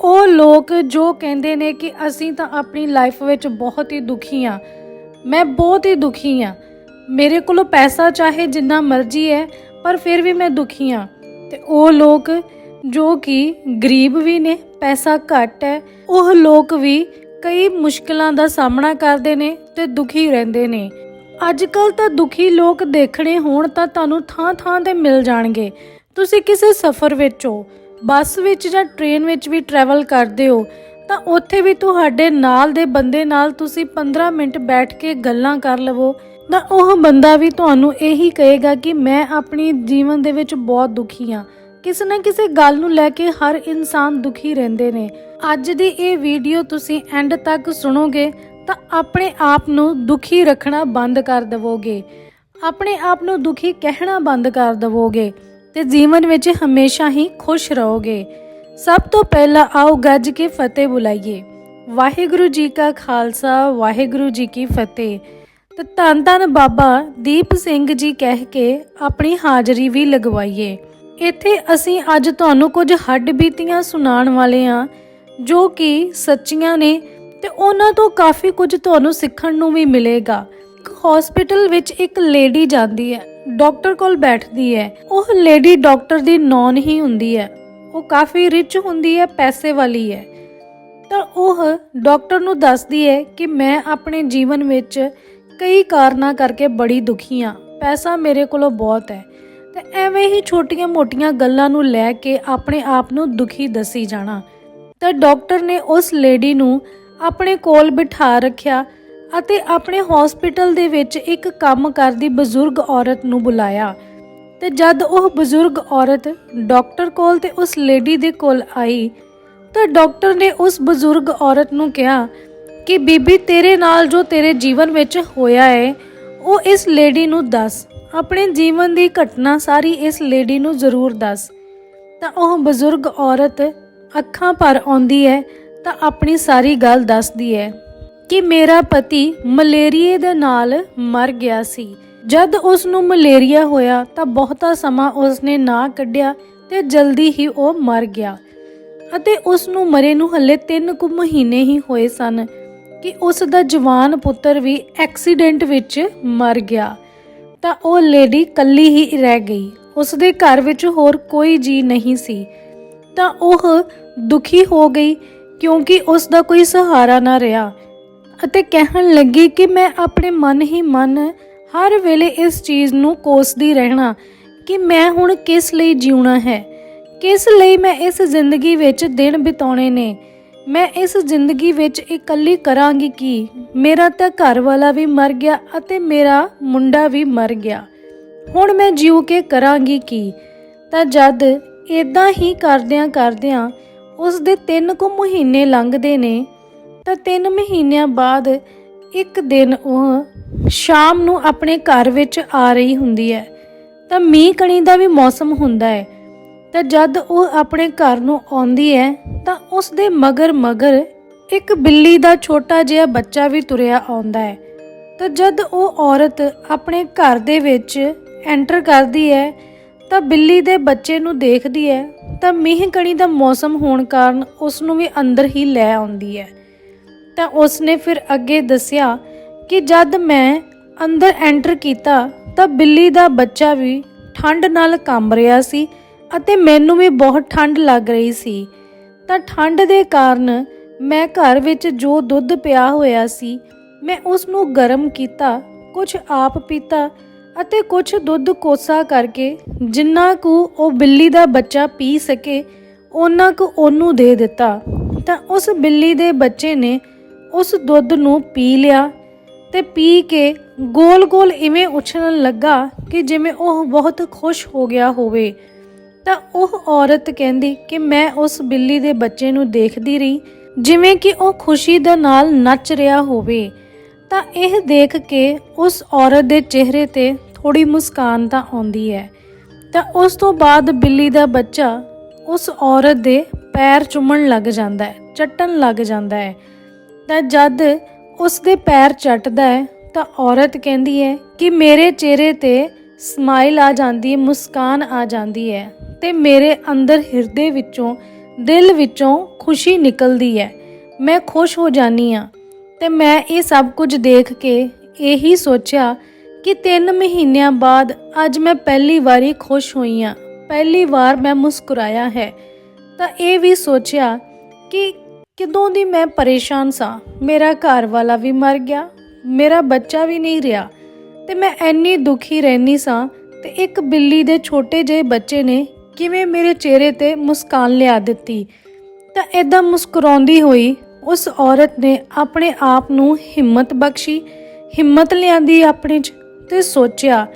ਉਹ ਲੋਕ ਜੋ ਕਹਿੰਦੇ ਨੇ ਕਿ ਅਸੀਂ ਤਾਂ ਆਪਣੀ ਲਾਈਫ ਵਿੱਚ ਬਹੁਤ ਹੀ ਦੁਖੀ ਆ ਮੈਂ ਬਹੁਤ ਹੀ ਦੁਖੀ ਆ ਮੇਰੇ ਕੋਲ ਪੈਸਾ ਚਾਹੇ ਜਿੰਨਾ ਮਰਜ਼ੀ ਹੈ, ਪਰ ਫਿਰ ਵੀ ਮੈਂ ਦੁਖੀ ਆ ਤੇ ਉਹ ਲੋਕ ਜੋ ਕਿ ਗਰੀਬ ਵੀ ਨੇ, ਪੈਸਾ ਘੱਟ ਹੈ, ਉਹ ਲੋਕ ਵੀ ਕਈ ਮੁਸ਼ਕਲਾਂ ਦਾ ਸਾਹਮਣਾ ਕਰਦੇ ਨੇ ਤੇ ਦੁਖੀ ਰਹਿੰਦੇ ਨੇ। ਅੱਜ ਕੱਲ ਤਾਂ ਦੁਖੀ ਲੋਕ ਦੇਖਣੇ ਹੋਣ ਤਾਂ ਤੁਹਾਨੂੰ ਥਾਂ-ਥਾਂ ਤੇ ਮਿਲ ਜਾਣਗੇ। ਤੁਸੀਂ ਕਿਸੇ ਸਫ਼ਰ ਵਿੱਚ ਹੋ ਬੱਸ ਵਿੱਚ ਜਾਂ ਟ੍ਰੇਨ ਵਿੱਚ ਵੀ ਟਰੈਵਲ ਕਰਦੇ ਹੋ, ਤਾਂ ਉੱਥੇ ਵੀ ਤੁਹਾਡੇ ਨਾਲ ਦੇ ਬੰਦੇ ਨਾਲ ਤੁਸੀਂ 15 ਮਿੰਟ ਬੈਠ ਕੇ ਗੱਲਾਂ ਕਰ ਲਵੋ। ਤਾਂ ਉਹ ਬੰਦਾ ਵੀ ਤੁਹਾਨੂੰ ਇਹੀ ਕਹੇਗਾ ਕਿ ਮੈਂ ਆਪਣੀ ਜੀਵਨ ਦੇ ਵਿੱਚ ਬਹੁਤ ਦੁਖੀ ਹਾਂ। ਕਿਸੇ ਨਾ ਕਿਸੇ ਗੱਲ ਨੂੰ ਲੈ ਕੇ ਹਰ ਇਨਸਾਨ ਦੁਖੀ ਰਹਿੰਦੇ ਨੇ। ਅੱਜ ਦੀ ਇਹ ਵੀਡੀਓ ਤੁਸੀਂ ਐਂਡ ਤੱਕ ਸੁਣੋਗੇ, ਤਾਂ ਆਪਣੇ ਆਪ ਨੂੰ ਦੁਖੀ ਰੱਖਣਾ ਬੰਦ ਕਰ ਦਵੋਗੇ। ਆਪਣੇ ਆਪ ਨੂੰ ਦੁਖੀ ਕਹਿਣਾ ਬੰਦ ਕਰ ਦਵੋਗੇ। ਤੇ ਜੀਵਨ ਵਿੱਚ ਹਮੇਸ਼ਾ ਹੀ ਖੁਸ਼ ਰਹੋਗੇ। ਸਭ ਤੋਂ ਪਹਿਲਾਂ ਆਓ ਗੱਜ ਕੇ ਫਤਿਹ ਬੁਲਾਈਏ। ਵਾਹਿਗੁਰੂ ਜੀ ਕਾ ਖਾਲਸਾ, ਵਾਹਿਗੁਰੂ ਜੀ ਕੀ ਫਤਿਹ। ਤੇ ਧੰਨ ਧੰਨ ਬਾਬਾ ਦੀਪ ਸਿੰਘ ਜੀ ਕਹਿ ਕੇ ਆਪਣੀ ਹਾਜ਼ਰੀ ਵੀ ਲਗਵਾਈਏ। ਇੱਥੇ ਅਸੀਂ ਅੱਜ ਤੁਹਾਨੂੰ ਕੁਝ ਹੱਡ ਬੀਤੀਆਂ ਸੁਣਾਉਣ ਵਾਲੇ ਹਾਂ, ਜੋ ਕਿ ਸੱਚੀਆਂ ਨੇ ਤੇ ਉਹਨਾਂ ਤੋਂ ਕਾਫੀ ਕੁਝ ਤੁਹਾਨੂੰ ਸਿੱਖਣ ਨੂੰ ਵੀ ਮਿਲੇਗਾ। ਇੱਕ ਹਸਪੀਟਲ ਵਿੱਚ ਇੱਕ ਲੇਡੀ ਜਾਂਦੀ ਹੈ। ਡਾਕਟਰ ਕੋਲ ਬੈਠਦੀ ਹੈ। ਉਹ ਲੇਡੀ ਡਾਕਟਰ ਦੀ ਨੌਨ ਹੀ ਹੁੰਦੀ ਹੈ। ਉਹ ਕਾਫੀ ਰਿਚ ਹੁੰਦੀ ਹੈ, ਪੈਸੇ ਵਾਲੀ ਹੈ। ਤਾਂ ਉਹ ਡਾਕਟਰ ਨੂੰ ਦੱਸਦੀ ਹੈ ਕਿ ਮੈਂ ਆਪਣੇ ਜੀਵਨ ਵਿੱਚ ਕਈ ਕਾਰਨਾਂ ਕਰਕੇ ਬੜੀ ਦੁਖੀ ਹਾਂ। ਪੈਸਾ ਮੇਰੇ ਕੋਲੋਂ ਬਹੁਤ ਹੈ। ਤੇ ਐਵੇਂ ਹੀ ਛੋਟੀਆਂ-ਮੋਟੀਆਂ ਗੱਲਾਂ ਨੂੰ ਲੈ ਕੇ ਆਪਣੇ ਆਪ ਨੂੰ ਦੁਖੀ ਦੱਸੀ ਜਾਣਾ। ਤਾਂ ਡਾਕਟਰ ਨੇ ਉਸ ਲੇਡੀ ਨੂੰ ਆਪਣੇ ਕੋਲ ਬਿਠਾ ਰੱਖਿਆ ਅਤੇ ਆਪਣੇ ਹਸਪੀਟਲ ਦੇ ਵਿੱਚ ਇੱਕ ਕੰਮ ਕਰਦੀ ਬਜ਼ੁਰਗ ਔਰਤ ਨੂੰ ਬੁਲਾਇਆ। ਤੇ ਜਦ ਉਹ ਬਜ਼ੁਰਗ ਔਰਤ ਡਾਕਟਰ ਕੋਲ ਤੇ ਉਸ ਲੇਡੀ ਦੇ ਕੋਲ ਆਈ, ਤਾਂ ਡਾਕਟਰ ਨੇ ਉਸ ਬਜ਼ੁਰਗ ਔਰਤ ਨੂੰ ਕਿਹਾ ਕਿ, ਬੀਬੀ, ਤੇਰੇ ਨਾਲ ਜੋ ਤੇਰੇ ਜੀਵਨ ਵਿੱਚ ਹੋਇਆ ਹੈ ਉਹ ਇਸ ਲੇਡੀ ਨੂੰ ਦੱਸ। ਆਪਣੇ ਜੀਵਨ ਦੀ ਘਟਨਾ ਸਾਰੀ ਇਸ ਲੇਡੀ ਨੂੰ ਜ਼ਰੂਰ ਦੱਸ। ਤਾਂ ਉਹ ਬਜ਼ੁਰਗ ਔਰਤ ਅੱਖਾਂ ਭਰ ਆਉਂਦੀ ਹੈ ਤਾਂ ਆਪਣੀ ਸਾਰੀ ਗੱਲ ਦੱਸਦੀ ਹੈ ਕਿ ਮੇਰਾ ਪਤੀ ਮਲੇਰੀਏ ਦੇ ਨਾਲ ਮਰ ਗਿਆ ਸੀ। ਜਦ ਉਸ ਨੂੰ ਮਲੇਰੀਆ ਹੋਇਆ ਤਾਂ ਬਹੁਤਾ ਸਮਾਂ ਉਸ ਨੇ ਨਾ ਕੱਢਿਆ ਤੇ ਜਲਦੀ ਹੀ ਉਹ ਮਰ ਗਿਆ। ਅਤੇ ਉਸ ਨੂੰ ਮਰੇ ਨੂੰ ਹੱਲੇ 3 ਕੁ ਮਹੀਨੇ ਹੀ ਹੋਏ ਸਨ ਕਿ ਉਸ ਦਾ ਜਵਾਨ ਪੁੱਤਰ ਵੀ ਐਕਸੀਡੈਂਟ ਵਿੱਚ ਮਰ ਗਿਆ। ਤਾਂ ਉਹ ਲੇਡੀ ਕੱਲੀ ਹੀ ਰਹਿ ਗਈ। ਉਸ ਦੇ ਘਰ ਵਿੱਚ ਹੋਰ ਕੋਈ ਜੀ ਨਹੀਂ ਸੀ। ਤਾਂ ਉਹ ਦੁਖੀ ਹੋ ਗਈ ਕਿਉਂਕਿ ਉਸ ਦਾ ਕੋਈ ਸਹਾਰਾ ਨਾ ਰਿਹਾ। ਅਤੇ ਕਹਿਣ ਲੱਗੀ ਕਿ ਮੈਂ ਆਪਣੇ ਮਨ ਹੀ ਮਨ ਹਰ ਵੇਲੇ ਇਸ ਚੀਜ਼ ਨੂੰ ਕੋਸਦੀ ਰਹਿਣਾ ਕਿ ਮੈਂ ਹੁਣ ਕਿਸ ਲਈ ਜਿਉਣਾ ਹੈ? ਕਿਸ ਲਈ ਮੈਂ ਇਸ ਜ਼ਿੰਦਗੀ ਵਿੱਚ ਦਿਨ ਬਿਤਾਉਣੇ ਨੇ? ਮੈਂ ਇਸ ਜ਼ਿੰਦਗੀ ਵਿੱਚ ਇਕੱਲੀ ਕਰਾਂਗੀ ਕੀ? ਮੇਰਾ ਤਾਂ ਘਰ ਵਾਲਾ ਵੀ ਮਰ ਗਿਆ ਅਤੇ ਮੇਰਾ ਮੁੰਡਾ ਵੀ ਮਰ ਗਿਆ। ਹੁਣ ਮੈਂ ਜਿਉ ਕੇ ਕਰਾਂਗੀ ਕੀ? ਤਾਂ ਜਦ ਇਦਾਂ ਹੀ ਕਰਦਿਆਂ ਕਰਦਿਆਂ ਉਸ ਦੇ 3 ਕੁ ਮਹੀਨੇ ਲੰਘਦੇ ਨੇ ਤਾਂ 3 ਮਹੀਨਿਆਂ ਬਾਅਦ ਇੱਕ ਦਿਨ ਉਹ ਸ਼ਾਮ ਨੂੰ ਆਪਣੇ ਘਰ ਵਿੱਚ ਆ ਰਹੀ ਹੁੰਦੀ ਹੈ। ਤਾਂ ਮੀਂਹ ਕਣੀ ਦਾ ਵੀ ਮੌਸਮ ਹੁੰਦਾ ਹੈ। ਤਾਂ ਜਦ ਉਹ ਆਪਣੇ ਘਰ ਨੂੰ ਆਉਂਦੀ ਹੈ, ਤਾਂ ਉਸ ਦੇ ਮਗਰ ਮਗਰ ਇੱਕ ਬਿੱਲੀ ਦਾ ਛੋਟਾ ਜਿਹਾ ਬੱਚਾ ਵੀ ਤੁਰਿਆ ਆਉਂਦਾ ਹੈ। ਤਾਂ ਜਦ ਉਹ ਔਰਤ ਆਪਣੇ ਘਰ ਦੇ ਵਿੱਚ ਐਂਟਰ ਕਰਦੀ ਹੈ, ਤਾਂ ਬਿੱਲੀ ਦੇ ਬੱਚੇ ਨੂੰ ਦੇਖਦੀ ਹੈ, ਤਾਂ ਮੀਂਹ ਕਣੀ ਦਾ ਮੌਸਮ ਹੋਣ ਕਾਰਨ ਉਸ ਨੂੰ ਵੀ ਅੰਦਰ ਹੀ ਲੈ ਆਉਂਦੀ ਹੈ। ਤਾਂ ਉਸਨੇ ਫਿਰ ਅੱਗੇ ਦੱਸਿਆ ਕਿ ਜਦ ਮੈਂ ਅੰਦਰ ਐਂਟਰ ਕੀਤਾ ਤਾਂ ਬਿੱਲੀ ਦਾ ਬੱਚਾ ਵੀ ਠੰਡ ਨਾਲ ਕੰਬ ਰਿਹਾ ਸੀ ਅਤੇ ਮੈਨੂੰ ਵੀ ਬਹੁਤ ਠੰਡ ਲੱਗ ਰਹੀ ਸੀ। ਤਾਂ ਠੰਡ ਦੇ ਕਾਰਨ ਮੈਂ ਘਰ ਵਿੱਚ ਜੋ ਦੁੱਧ ਪਿਆ ਹੋਇਆ ਸੀ, ਮੈਂ ਉਸ ਨੂੰ ਗਰਮ ਕੀਤਾ ਕੁਝ ਆਪ ਪੀਤਾ ਅਤੇ ਕੁਝ ਦੁੱਧ ਕੋਸਾ ਕਰਕੇ ਜਿੰਨਾ ਕੁ ਉਹ ਬਿੱਲੀ ਦਾ ਬੱਚਾ ਪੀ ਸਕੇ ਉਹਨਾਂ ਕੁ ਉਹਨੂੰ ਦੇ ਦਿੱਤਾ। ਤਾਂ ਉਸ ਬਿੱਲੀ ਦੇ ਬੱਚੇ ਨੇ ਉਸ ਦੁੱਧ ਨੂੰ ਪੀ ਲਿਆ ਤੇ ਪੀ ਕੇ ਗੋਲ-ਗੋਲ ਇਵੇਂ ਉਛਲਣ ਲੱਗਾ ਕਿ ਜਿਵੇਂ ਉਹ ਬਹੁਤ ਖੁਸ਼ ਹੋ ਗਿਆ ਹੋਵੇ। ਤਾਂ ਉਹ ਔਰਤ ਕਹਿੰਦੀ ਕਿ ਮੈਂ ਉਸ ਬਿੱਲੀ ਦੇ ਬੱਚੇ ਨੂੰ ਦੇਖਦੀ ਰਹੀ, ਜਿਵੇਂ ਕਿ ਉਹ ਖੁਸ਼ੀ ਦੇ ਨਾਲ ਨੱਚ ਰਿਹਾ ਹੋਵੇ। ਤਾਂ ਇਹ ਦੇਖ ਕੇ ਉਸ ਔਰਤ ਦੇ ਚਿਹਰੇ ਤੇ ਥੋੜੀ ਮੁਸਕਾਨ ਤਾਂ ਆਉਂਦੀ ਹੈ। ਤਾਂ ਉਸ ਤੋਂ ਬਾਅਦ ਬਿੱਲੀ ਦਾ ਬੱਚਾ ਉਸ ਔਰਤ ਦੇ ਪੈਰ ਚੁੰਮਣ ਲੱਗ ਜਾਂਦਾ ਹੈ, ਚੱਟਣ ਲੱਗ ਜਾਂਦਾ ਹੈ। ਤਾਂ ਜਦ ਉਸ ਦੇ ਪੈਰ ਚੱਟਦਾ ਹੈ, ਤਾਂ ਔਰਤ ਕਹਿੰਦੀ ਹੈ ਕਿ ਮੇਰੇ ਚਿਹਰੇ ਤੇ ਸਮਾਈਲ ਆ ਜਾਂਦੀ ਹੈ ਮੁਸਕਾਨ ਆ ਜਾਂਦੀ ਹੈ ਤੇ ਮੇਰੇ ਅੰਦਰ ਹਿਰਦੇ ਵਿੱਚੋਂ, ਦਿਲ ਵਿੱਚੋਂ ਖੁਸ਼ੀ ਨਿਕਲਦੀ ਹੈ। ਮੈਂ ਖੁਸ਼ ਹੋ ਜਾਨੀ ਆ ਤੇ ਮੈਂ ਇਹ ਸਭ ਕੁਝ ਦੇਖ ਕੇ ਇਹੀ ਸੋਚਿਆ ਕਿ 3 ਮਹੀਨਿਆਂ ਬਾਅਦ ਅੱਜ ਮੈਂ ਪਹਿਲੀ ਵਾਰੀ ਖੁਸ਼ ਹੋਈ ਆ ਪਹਿਲੀ ਵਾਰ ਮੈਂ ਮੁਸਕਰਾਇਆ ਹੈ। ਤਾਂ ਇਹ ਵੀ ਸੋਚਿਆ ਕਿ ਕਿਦੋਂ ਦੀ ਮੈਂ ਪਰੇਸ਼ਾਨ ਸਾਂ? ਮੇਰਾ ਘਰ ਵਾਲਾ ਵੀ ਮਰ ਗਿਆ, ਮੇਰਾ ਬੱਚਾ ਵੀ ਨਹੀਂ ਰਿਹਾ ਤੇ ਮੈਂ ਇੰਨੀ ਦੁਖੀ ਰਹਿਨੀ ਸਾਂ ਤੇ ਇੱਕ ਬਿੱਲੀ ਦੇ ਛੋਟੇ ਜਿਹੇ ਬੱਚੇ ਨੇ ਕਿਵੇਂ ਮੇਰੇ ਚਿਹਰੇ ਤੇ ਮੁਸਕਾਨ ਲਿਆ ਦਿੱਤੀ। ਤਾਂ ਇਦਾਂ ਮੁਸਕਰਾਉਂਦੀ ਹੋਈ ਉਸ ਔਰਤ ਨੇ ਆਪਣੇ ਆਪ ਨੂੰ ਹਿੰਮਤ ਬਖਸ਼ੀ, ਹਿੰਮਤ ਲਿਆਂਦੀ ਆਪਣੇ ਚ ਤੇ ਸੋਚਿਆ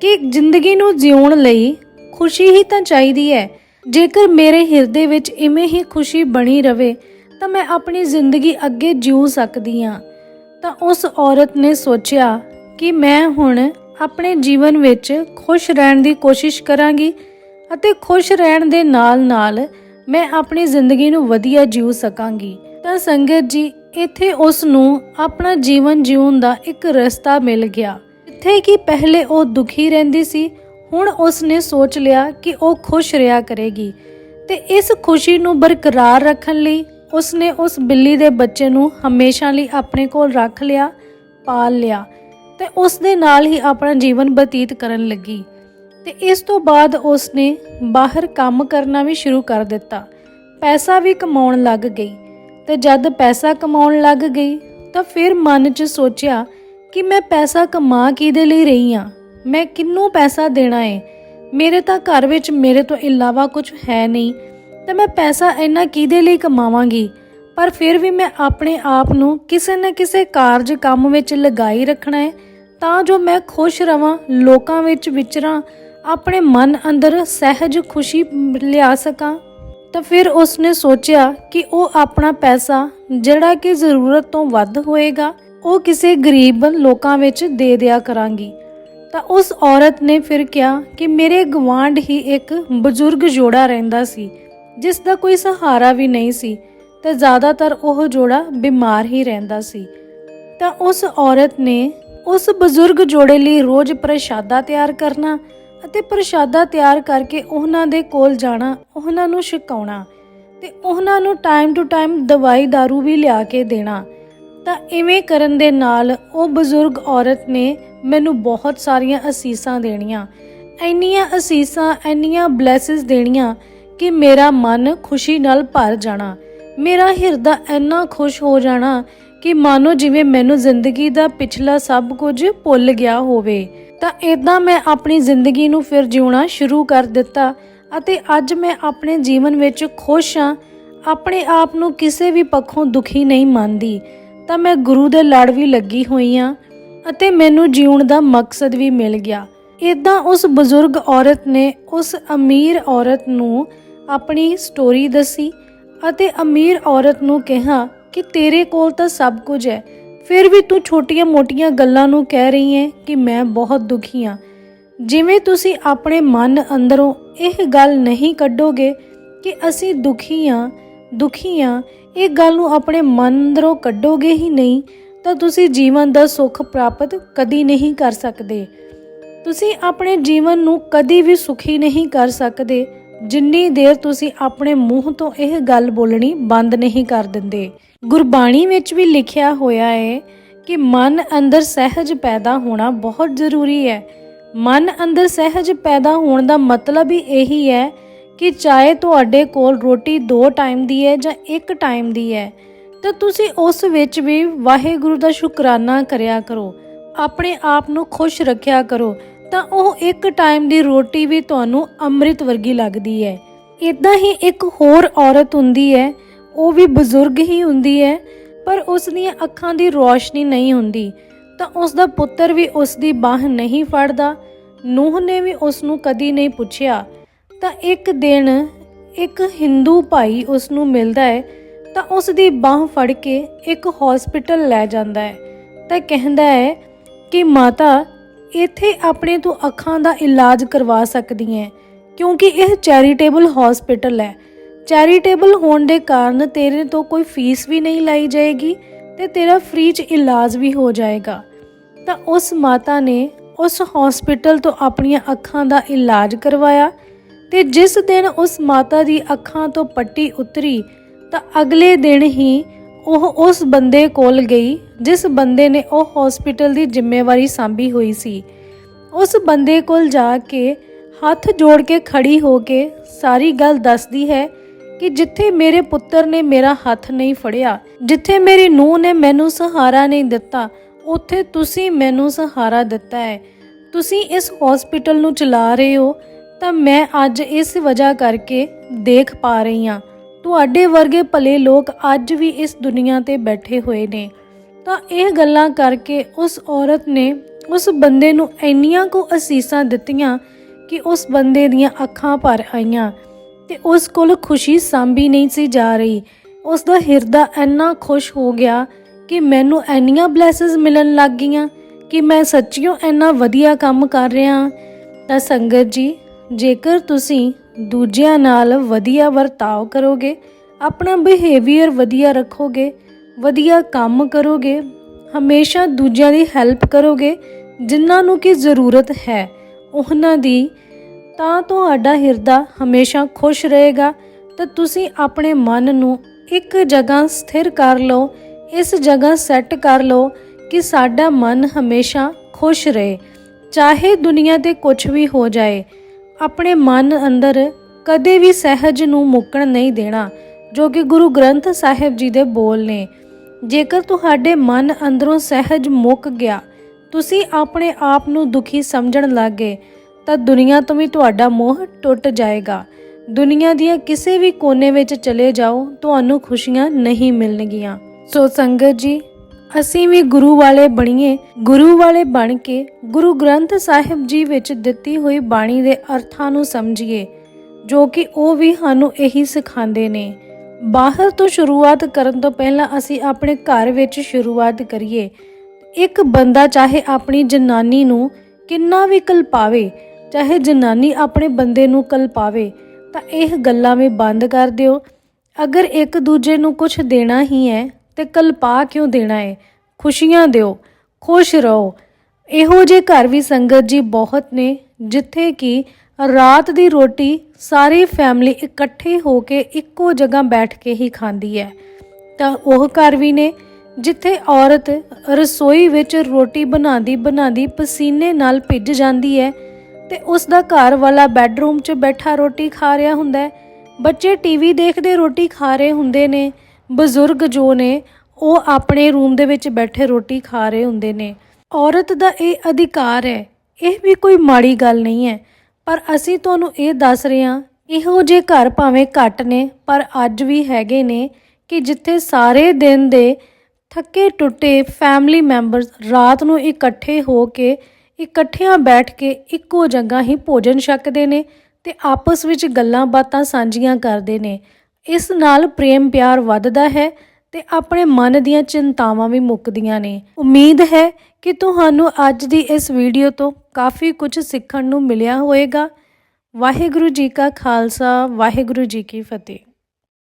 ਕਿ ਜ਼ਿੰਦਗੀ ਨੂੰ ਜਿਉਣ ਲਈ ਖੁਸ਼ੀ ਹੀ ਤਾਂ ਚਾਹੀਦੀ ਹੈ। ਜੇਕਰ ਮੇਰੇ ਹਿਰਦੇ ਵਿੱਚ ਇਵੇਂ ਹੀ ਖੁਸ਼ੀ ਬਣੀ ਰਵੇ ਤਾਂ ਮੈਂ ਆਪਣੀ ਜ਼ਿੰਦਗੀ ਅੱਗੇ ਜਿਉ ਸਕਦੀ ਹਾਂ ਤਾਂ ਉਸ ਔਰਤ ਨੇ ਸੋਚਿਆ ਕਿ ਮੈਂ ਹੁਣ ਆਪਣੇ ਜੀਵਨ ਵਿੱਚ ਖੁਸ਼ ਰਹਿਣ ਦੀ ਕੋਸ਼ਿਸ਼ ਕਰਾਂਗੀ ਅਤੇ ਖੁਸ਼ ਰਹਿਣ ਦੇ ਨਾਲ-ਨਾਲ ਮੈਂ ਆਪਣੀ ਜ਼ਿੰਦਗੀ ਨੂੰ ਵਧੀਆ ਜਿਉ ਸਕਾਂਗੀ। ਤਾਂ ਸੰਗਤ ਜੀ, ਇੱਥੇ ਉਸ ਨੂੰ ਆਪਣਾ ਜੀਵਨ ਜਿਉਣ ਦਾ ਇੱਕ ਰਸਤਾ ਮਿਲ ਗਿਆ। ਜਿੱਥੇ ਕਿ ਪਹਿਲੇ ਉਹ ਦੁਖੀ ਰਹਿੰਦੀ ਸੀ, ਹੁਣ ਉਸ ਨੇ ਸੋਚ ਲਿਆ ਕਿ ਉਹ ਖੁਸ਼ ਰਿਹਾ ਕਰੇਗੀ ਤੇ ਇਸ ਖੁਸ਼ੀ ਨੂੰ ਬਰਕਰਾਰ ਰੱਖਣ ਲਈ ਉਸ ਨੇ ਉਸ ਬਿੱਲੀ ਦੇ ਬੱਚੇ ਨੂੰ ਹਮੇਸ਼ਾ ਲਈ ਆਪਣੇ ਕੋਲ ਰੱਖ ਲਿਆ, ਪਾਲ ਲਿਆ ਤੇ ਉਸ ਦੇ ਨਾਲ ਹੀ ਆਪਣਾ ਜੀਵਨ ਬਤੀਤ ਕਰਨ ਲੱਗੀ ਤੇ ਇਸ ਤੋਂ ਬਾਅਦ ਉਸ ਨੇ ਬਾਹਰ ਕੰਮ ਕਰਨਾ ਵੀ ਸ਼ੁਰੂ ਕਰ ਦਿੱਤਾ। ਪੈਸਾ ਵੀ ਕਮਾਉਣ ਲੱਗ ਗਈ ਤੇ ਜਦ ਪੈਸਾ ਕਮਾਉਣ ਲੱਗ ਗਈ ਤਾਂ ਫਿਰ ਮਨ 'ਚ ਸੋਚਿਆ ਕਿ ਮੈਂ ਪੈਸਾ ਕਮਾ ਕਿਹਦੇ ਲਈ ਰਹੀ ਹਾਂ ਮੈਂ ਕਿੰਨੂੰ ਪੈਸਾ ਦੇਣਾ ਏ? ਮੇਰੇ ਤਾਂ ਘਰ ਵਿੱਚ ਮੇਰੇ ਤੋਂ ਇਲਾਵਾ ਕੁਝ ਹੈ ਨਹੀਂ। ਤੇ ਮੈਂ ਪੈਸਾ ਇੰਨਾ ਕਿਹਦੇ ਲਈ ਕਮਾਵਾਂਗੀ? ਪਰ ਫਿਰ ਵੀ ਮੈਂ ਆਪਣੇ ਆਪ ਨੂੰ ਕਿਸੇ ਨਾ ਕਿਸੇ ਕਾਰਜ ਕੰਮ ਵਿੱਚ ਲਗਾਈ ਰੱਖਣਾ ਹੈ, ਤਾਂ ਜੋ ਮੈਂ ਖੁਸ਼ ਰਵਾਂ, ਲੋਕਾਂ ਵਿੱਚ ਵਿਚਰਾਂ ਆਪਣੇ ਮਨ ਅੰਦਰ ਸਹਿਜ ਖੁਸ਼ੀ ਲਿਆ ਸਕਾਂ। ਤਾਂ ਫਿਰ ਉਸਨੇ ਸੋਚਿਆ ਕਿ ਉਹ ਆਪਣਾ ਪੈਸਾ ਜਿਹੜਾ ਕਿ ਜ਼ਰੂਰਤ ਤੋਂ ਵੱਧ ਹੋਏਗਾ, ਉਹ ਕਿਸੇ ਗਰੀਬ ਲੋਕਾਂ ਵਿੱਚ ਦੇ ਦਿਆ ਕਰਾਂਗੀ। ਤਾਂ ਉਸ ਔਰਤ ਨੇ ਫਿਰ ਕਿਹਾ ਕਿ ਮੇਰੇ ਗਵਾਂਢ ਹੀ ਇੱਕ ਬਜ਼ੁਰਗ ਜੋੜਾ ਰਹਿੰਦਾ ਸੀ। ਜਿਸ ਦਾ ਕੋਈ ਸਹਾਰਾ ਵੀ ਨਹੀਂ ਸੀ ਤੇ ਜ਼ਿਆਦਾਤਰ ਉਹ ਜੋੜਾ ਬਿਮਾਰ ਹੀ ਰਹਿੰਦਾ ਸੀ। ਤਾਂ ਉਸ ਔਰਤ ਨੇ ਉਸ ਬਜ਼ੁਰਗ ਜੋੜੇ ਲਈ ਰੋਜ਼ ਪ੍ਰਸ਼ਾਦਾ ਤਿਆਰ ਕਰਨਾ ਅਤੇ ਪ੍ਰਸ਼ਾਦਾ ਤਿਆਰ ਕਰਕੇ ਉਹਨਾਂ ਦੇ ਕੋਲ ਜਾਣਾ, ਉਹਨਾਂ ਨੂੰ ਛਕਾਉਣਾ ਤੇ ਉਹਨਾਂ ਨੂੰ ਟਾਈਮ ਟੂ ਟਾਈਮ ਦਵਾਈ दारू ਵੀ ਲਿਆ ਕੇ ਦੇਣਾ। ਤਾਂ ਇਵੇਂ ਕਰਨ ਦੇ ਨਾਲ ਉਹ ਬਜ਼ੁਰਗ ਔਰਤ ਨੇ ਮੈਨੂੰ ਬਹੁਤ ਸਾਰੀਆਂ ਅਸੀਸਾਂ ਦੇਣੀਆਂ, ਇੰਨੀਆਂ ਅਸੀਸਾਂ, ਇੰਨੀਆਂ ਬਲੇਸਿਸ ਦੇਣੀਆਂ ਕਿ ਮੇਰਾ ਮਨ ਖੁਸ਼ੀ ਨਾਲ ਭਰ ਜਾਣਾ। ਮੇਰਾ ਹਿਰਦਾ ਇੰਨਾ ਖੁਸ਼ ਹੋ ਜਾਣਾ ਕਿ ਮਾਨੋ ਜਿਵੇਂ ਮੈਨੂੰ ਜ਼ਿੰਦਗੀ ਦਾ ਪਿਛਲਾ ਸਭ ਕੁਝ ਭੁੱਲ ਗਿਆ ਹੋਵੇ। ਤਾਂ ਇਦਾਂ ਮੈਂ ਆਪਣੀ ਜ਼ਿੰਦਗੀ ਨੂੰ ਫਿਰ ਜਿਉਣਾ ਸ਼ੁਰੂ ਕਰ ਦਿੱਤਾ ਅਤੇ ਅੱਜ ਮੈਂ ਆਪਣੇ ਜੀਵਨ ਵਿੱਚ ਖੁਸ਼ ਹਾਂ। ਆਪਣੇ ਆਪ ਨੂੰ ਕਿਸੇ ਵੀ ਪੱਖੋਂ ਦੁਖੀ ਨਹੀਂ ਮੰਨਦੀ। ਤਾਂ ਮੈਂ ਗੁਰੂ ਦੇ ਲੜ ਵੀ ਲੱਗੀ ਹੋਈ ਹਾਂ ਅਤੇ ਮੈਨੂੰ ਜਿਉਣ ਦਾ ਮਕਸਦ ਵੀ ਮਿਲ ਗਿਆ। ਇਦਾਂ ਉਸ ਬਜ਼ੁਰਗ ਔਰਤ ਨੇ ਉਸ ਅਮੀਰ ਔਰਤ ਨੂੰ ਆਪਣੀ ਸਟੋਰੀ ਦੱਸੀ ਅਤੇ ਅਮੀਰ ਔਰਤ ਨੂੰ ਕਿਹਾ ਕਿ ਤੇਰੇ ਕੋਲ ਤਾਂ ਸਭ ਕੁਝ ਹੈ, ਫਿਰ ਵੀ ਤੂੰ ਛੋਟੀਆਂ-ਮੋਟੀਆਂ ਗੱਲਾਂ ਨੂੰ ਕਹਿ ਰਹੀ ਹੈ ਕਿ ਮੈਂ ਬਹੁਤ ਦੁਖੀ ਹਾਂ। ਜਿਵੇਂ ਤੁਸੀਂ ਆਪਣੇ ਮਨ ਅੰਦਰੋਂ ਇਹ ਗੱਲ ਨਹੀਂ ਕੱਢੋਗੇ ਕਿ ਅਸੀਂ ਦੁਖੀ ਹਾਂ ਦੁਖੀ ਹਾਂ, ਇਹ ਗੱਲ ਨੂੰ ਆਪਣੇ ਮਨ ਅੰਦਰੋਂ ਕੱਢੋਗੇ ਹੀ ਨਹੀਂ, ਤਾਂ ਤੁਸੀਂ ਜੀਵਨ ਦਾ ਸੁੱਖ ਪ੍ਰਾਪਤ ਕਦੀ ਨਹੀਂ ਕਰ ਸਕਦੇ। ਤੁਸੀਂ ਆਪਣੇ ਜੀਵਨ ਨੂੰ ਕਦੀ ਵੀ ਸੁਖੀ ਨਹੀਂ ਕਰ ਸਕਦੇ। ਜਿੰਨੀ ਦੇਰ ਤੁਸੀਂ ਆਪਣੇ ਮੂੰਹ ਤੋਂ ਇਹ ਗੱਲ ਬੋਲਣੀ ਬੰਦ ਨਹੀਂ ਕਰ ਦਿੰਦੇ। ਗੁਰਬਾਣੀ ਵਿੱਚ ਵੀ ਲਿਖਿਆ ਹੋਇਆ ਹੈ ਕਿ ਮਨ ਅੰਦਰ ਸਹਿਜ ਪੈਦਾ ਹੋਣਾ ਬਹੁਤ ਜ਼ਰੂਰੀ ਹੈ। ਮਨ ਅੰਦਰ ਸਹਿਜ ਪੈਦਾ ਹੋਣ ਦਾ ਮਤਲਬ ਹੀ ਇਹੀ ਹੈ ਕਿ ਚਾਹੇ ਤੁਹਾਡੇ ਕੋਲ ਰੋਟੀ ਦੋ ਟਾਈਮ ਦੀ ਹੈ ਜਾਂ ਇੱਕ ਟਾਈਮ ਦੀ ਹੈ, ਤਾਂ ਤੁਸੀਂ ਉਸ ਵਿੱਚ ਵੀ ਵਾਹਿਗੁਰੂ ਦਾ ਸ਼ੁਕਰਾਨਾ ਕਰਿਆ ਕਰੋ। ਆਪਣੇ ਆਪ ਨੂੰ ਖੁਸ਼ ਰੱਖਿਆ ਕਰੋ। ਤਾਂ ਉਹ ਇੱਕ ਟਾਈਮ ਦੀ ਰੋਟੀ ਵੀ ਤੁਹਾਨੂੰ ਅੰਮ੍ਰਿਤ ਵਰਗੀ ਲੱਗਦੀ ਹੈ। ਇਦਾਂ ਹੀ ਇੱਕ ਹੋਰ ਔਰਤ ਹੁੰਦੀ ਹੈ, ਉਹ ਵੀ ਬਜ਼ੁਰਗ ਹੀ ਹੁੰਦੀ ਹੈ, ਪਰ ਉਸ ਦੀਆਂ ਅੱਖਾਂ ਦੀ ਰੋਸ਼ਨੀ ਨਹੀਂ ਹੁੰਦੀ। ਤਾਂ ਉਸ ਦਾ ਪੁੱਤਰ ਵੀ ਉਸ ਦੀ ਬਾਹ ਨਹੀਂ ਫੜਦਾ, ਨੂੰਹ ਨੇ ਵੀ ਉਸ ਨੂੰ ਕਦੀ ਨਹੀਂ ਪੁੱਛਿਆ। ਤਾਂ ਇੱਕ ਦਿਨ ਇੱਕ ਹਿੰਦੂ ਭਾਈ ਉਸ ਨੂੰ ਮਿਲਦਾ ਹੈ, ਤਾਂ ਉਸ ਦੀ ਬਾਹ ਫੜ ਕੇ ਇੱਕ ਹਸਪੀਟਲ ਲੈ ਜਾਂਦਾ ਹੈ। ਤਾਂ ਕਹਿੰਦਾ ਹੈ ਕਿ ਮਾਤਾ ਇੱਥੇ ਆਪਣੇ ਤੋਂ ਅੱਖਾਂ ਦਾ ਇਲਾਜ ਕਰਵਾ ਸਕਦੀ ਹੈ ਕਿਉਂਕਿ ਇਹ ਚੈਰੀਟੇਬਲ ਹਸਪੀਟਲ ਹੈ ਚੈਰੀਟੇਬਲ ਹੋਣ ਦੇ ਕਾਰਨ ਤੇਰੇ ਤੋਂ ਕੋਈ ਫੀਸ ਵੀ ਨਹੀਂ ਲਈ ਜਾਏਗੀ ਤੇ ਤੇਰਾ ਫ੍ਰੀ ਚ ਇਲਾਜ ਵੀ ਹੋ ਜਾਏਗਾ। ਤਾਂ ਉਸ ਮਾਤਾ ਨੇ ਉਸ ਹਸਪੀਟਲ ਤੋਂ ਆਪਣੀਆਂ ਅੱਖਾਂ ਦਾ ਇਲਾਜ ਕਰਵਾਇਆ ਤੇ ਜਿਸ ਦਿਨ ਉਸ ਮਾਤਾ ਦੀ ਅੱਖਾਂ ਤੋਂ ਪੱਟੀ ਉਤਰੀ ਤਾਂ ਅਗਲੇ ਦਿਨ ਹੀ ਉਹ ਉਸ ਬੰਦੇ ਕੋਲ ਗਈ, ਜਿਸ ਬੰਦੇ ਨੇ ਉਹ ਹਸਪੀਟਲ ਦੀ ਜ਼ਿੰਮੇਵਾਰੀ ਸੰਭੀ ਹੋਈ ਸੀ। ਉਸ ਬੰਦੇ ਕੋਲ ਜਾ ਕੇ ਹੱਥ ਜੋੜ ਕੇ ਖੜੀ ਹੋ ਕੇ ਸਾਰੀ ਗੱਲ ਦੱਸਦੀ ਹੈ ਕਿ ਜਿੱਥੇ ਮੇਰੇ ਪੁੱਤਰ ਨੇ ਮੇਰਾ ਹੱਥ ਨਹੀਂ ਫੜਿਆ, ਜਿੱਥੇ ਮੇਰੀ ਨੂੰਹ ਨੇ ਮੈਨੂੰ ਸਹਾਰਾ ਨਹੀਂ ਦਿੱਤਾ, ਉੱਥੇ ਤੁਸੀਂ ਮੈਨੂੰ ਸਹਾਰਾ ਦਿੱਤਾ ਹੈ। ਤੁਸੀਂ ਇਸ ਹਸਪੀਟਲ ਨੂੰ ਚਲਾ ਰਹੇ ਹੋ ਤਾਂ ਮੈਂ ਅੱਜ ਇਸ ਵਜ੍ਹਾ ਕਰਕੇ ਦੇਖ ਪਾ ਰਹੀ ਹਾਂ। ਤੁਹਾਡੇ ਵਰਗੇ ਭਲੇ ਲੋਕ ਅੱਜ ਵੀ ਇਸ ਦੁਨੀਆ ਤੇ ਬੈਠੇ ਹੋਏ ਨੇ। ਤਾਂ ਇਹ ਗੱਲਾਂ ਕਰਕੇ ਉਸ ਔਰਤ ਨੇ ਉਸ ਬੰਦੇ ਨੂੰ ਇੰਨੀਆਂ ਕੁ ਅਸੀਸਾਂ ਦਿੱਤੀਆਂ ਕਿ ਉਸ ਬੰਦੇ ਦੀਆਂ ਅੱਖਾਂ ਭਰ ਆਈਆਂ ਤੇ ਉਸ ਕੋਲ ਖੁਸ਼ੀ ਸਾਂਭੀ ਨਹੀਂ ਸੀ ਜਾ ਰਹੀ। ਉਸ ਦਾ ਹਿਰਦਾ ਇੰਨਾ ਖੁਸ਼ ਹੋ ਗਿਆ ਕਿ ਮੈਨੂੰ ਇੰਨੀਆਂ ਬਲੇਸਿਸ ਮਿਲਣ ਲੱਗ ਗਈਆਂ ਕਿ ਮੈਂ ਸੱਚੀਓ ਇੰਨਾ ਵਧੀਆ ਕੰਮ ਕਰ ਰਿਹਾ ਤਾਂ ਸੰਗਤ ਜੀ, ਜੇਕਰ ਤੁਸੀਂ ਦੂਜਿਆਂ ਨਾਲ ਵਧੀਆ ਵਰਤਾਓ ਕਰੋਗੇ, ਆਪਣਾ ਬਿਹੇਵੀਅਰ ਵਧੀਆ ਰੱਖੋਗੇ, ਵਧੀਆ ਕੰਮ ਕਰੋਗੇ, ਹਮੇਸ਼ਾ ਦੂਜਿਆਂ ਦੀ ਹੈਲਪ ਕਰੋਗੇ, ਜਿਨ੍ਹਾਂ ਨੂੰ ਕੀ ਜ਼ਰੂਰਤ ਹੈ, ਉਹਨਾਂ ਦੀ, ਤਾਂ ਤੁਹਾਡਾ ਹਿਰਦਾ ਹਮੇਸ਼ਾ ਖੁਸ਼ ਰਹੇਗਾ, ਤਾਂ ਤੁਸੀਂ ਆਪਣੇ ਮਨ ਨੂੰ ਇੱਕ ਜਗ੍ਹਾ ਸਥਿਰ ਕਰ ਲਓ, ਇਸ ਜਗ੍ਹਾ ਸੈੱਟ ਕਰ ਲਓ ਕਿ ਸਾਡਾ ਮਨ ਹਮੇਸ਼ਾ ਖੁਸ਼ ਰਹੇ, ਚਾਹੇ ਦੁਨੀਆ ਤੇ ਕੁਝ ਵੀ ਹੋ ਜਾਏ ਆਪਣੇ ਮਨ ਅੰਦਰ ਕਦੇ ਵੀ ਸਹਿਜ ਨੂੰ ਮੁੱਕਣ ਨਹੀਂ ਦੇਣਾ, ਜੋ ਕਿ ਗੁਰੂ ਗ੍ਰੰਥ ਸਾਹਿਬ ਜੀ ਦੇ ਬੋਲ ਨੇ। ਜੇਕਰ ਤੁਹਾਡੇ ਮਨ ਅੰਦਰੋਂ ਸਹਿਜ ਮੁੱਕ ਗਿਆ, ਤੁਸੀਂ ਆਪਣੇ ਆਪ ਨੂੰ ਦੁਖੀ ਸਮਝਣ ਲੱਗੇ, ਤਾਂ ਦੁਨੀਆ ਤੋਂ ਵੀ ਤੁਹਾਡਾ ਮੋਹ ਟੁੱਟ ਜਾਏਗਾ। ਦੁਨੀਆ ਦੀਆਂ ਕਿਸੇ ਵੀ ਕੋਨੇ ਵਿੱਚ ਚਲੇ ਜਾਓ, ਤੁਹਾਨੂੰ ਖੁਸ਼ੀਆਂ ਨਹੀਂ ਮਿਲਣਗੀਆਂ। ਸੋ ਸੰਗਤ ਜੀ ਅਸੀਂ ਵੀ ਗੁਰੂ ਵਾਲੇ ਬਣੀਏ। ਗੁਰੂ ਵਾਲੇ ਬਣ ਕੇ ਗੁਰੂ ਗ੍ਰੰਥ ਸਾਹਿਬ ਜੀ ਵਿੱਚ ਦਿੱਤੀ ਹੋਈ ਬਾਣੀ ਦੇ ਅਰਥਾਂ ਨੂੰ ਸਮਝੀਏ, ਜੋ ਕਿ ਉਹ ਵੀ ਸਾਨੂੰ ਇਹੀ ਸਿਖਾਉਂਦੇ ਨੇ। ਬਾਹਰ ਤੋਂ ਸ਼ੁਰੂਆਤ ਕਰਨ ਤੋਂ ਪਹਿਲਾਂ ਅਸੀਂ ਆਪਣੇ ਘਰ ਵਿੱਚ ਸ਼ੁਰੂਆਤ ਕਰੀਏ। ਇੱਕ ਬੰਦਾ ਚਾਹੇ ਆਪਣੀ ਜਨਾਨੀ ਨੂੰ ਕਿੰਨਾ ਵੀ ਕਲਪਾਵੇ, ਚਾਹੇ ਜਨਾਨੀ ਆਪਣੇ ਬੰਦੇ ਨੂੰ ਕਲਪਾਵੇ, ਤਾਂ ਇਹ ਗੱਲਾਂ ਵੀ ਬੰਦ ਕਰ ਦਿਓ। ਅਗਰ ਇੱਕ ਦੂਜੇ ਨੂੰ ਕੁਝ ਦੇਣਾ ਹੀ ਹੈ ਤੇ ਕਲਪਾ ਕਿਉਂ ਦੇਣਾ ਏ? ਖੁਸ਼ੀਆਂ ਦਿਓ, ਖੁਸ਼ ਰਹੋ। ਇਹੋ ਜੇ ਘਰ ਵੀ ਸੰਗਤ ਜੀ ਬਹੁਤ ਨੇ, ਜਿੱਥੇ ਕਿ ਰਾਤ ਦੀ ਰੋਟੀ ਸਾਰੀ ਫੈਮਿਲੀ ਇਕੱਠੇ ਹੋ ਕੇ ਇੱਕੋ ਜਗ੍ਹਾ ਬੈਠ ਕੇ ਹੀ ਖਾਂਦੀ ਹੈ। ਤਾਂ ਉਹ ਘਰ ਵੀ ਨੇ, ਜਿੱਥੇ ਔਰਤ ਰਸੋਈ ਵਿੱਚ ਰੋਟੀ ਬਣਾਉਂਦੀ ਬਣਾਉਂਦੀ ਪਸੀਨੇ ਨਾਲ ਭਿੱਜ ਜਾਂਦੀ ਹੈ ਤੇ ਉਸ ਦਾ ਘਰ ਵਾਲਾ ਬੈੱਡਰੂਮ 'ਚ ਬੈਠਾ ਰੋਟੀ ਖਾ ਰਿਹਾ ਹੁੰਦਾ ਹੈ। ਬੱਚੇ ਟੀਵੀ ਦੇਖਦੇ ਰੋਟੀ ਖਾ ਰਹੇ ਹੁੰਦੇ ਨੇ। ਬਜ਼ੁਰਗ ਜੋ ਨੇ, ਉਹ ਆਪਣੇ ਰੂਮ ਦੇ ਵਿੱਚ ਬੈਠੇ ਰੋਟੀ ਖਾ ਰਹੇ ਹੁੰਦੇ ਨੇ। ਔਰਤ ਦਾ ਇਹ ਅਧਿਕਾਰ ਹੈ, ਇਹ ਵੀ ਕੋਈ ਮਾੜੀ ਗੱਲ ਨਹੀਂ ਹੈ, ਪਰ ਅਸੀਂ ਤੁਹਾਨੂੰ ਇਹ ਦੱਸ ਰਹੇ ਹਾਂ, ਇਹੋ ਜਿਹੇ ਘਰ ਭਾਵੇਂ ਘੱਟ ਨੇ, ਪਰ ਅੱਜ ਵੀ ਹੈਗੇ ਨੇ ਕਿ ਜਿੱਥੇ ਸਾਰੇ ਦਿਨ ਦੇ ਥੱਕੇ ਟੁੱਟੇ ਫੈਮਿਲੀ ਮੈਂਬਰਸ ਰਾਤ ਨੂੰ ਇਕੱਠੇ ਹੋ ਕੇ, ਇਕੱਠਿਆਂ ਬੈਠ ਕੇ ਇੱਕੋ ਜਗ੍ਹਾ ਹੀ ਭੋਜਨ ਛਕਦੇ ਨੇ ਤੇ ਆਪਸ ਵਿੱਚ ਗੱਲਾਂ ਬਾਤਾਂ ਸਾਂਝੀਆਂ ਕਰਦੇ ਨੇ। ਇਸ ਨਾਲ ਪ੍ਰੇਮ ਪਿਆਰ ਵੱਧਦਾ ਹੈ ਤੇ ਆਪਣੇ ਮਨ ਦੀਆਂ ਚਿੰਤਾਵਾਂ ਵੀ ਮੁੱਕਦੀਆਂ ਨੇ। ਉਮੀਦ ਹੈ ਕਿ ਤੁਹਾਨੂੰ ਅੱਜ ਦੀ ਇਸ ਵੀਡੀਓ ਤੋਂ ਕਾਫੀ ਕੁਝ ਸਿੱਖਣ ਨੂੰ ਮਿਲਿਆ ਹੋਵੇਗਾ। ਵਾਹਿਗੁਰੂ ਜੀ ਕਾ ਖਾਲਸਾ, ਵਾਹਿਗੁਰੂ ਜੀ ਕੀ ਫਤਿਹ।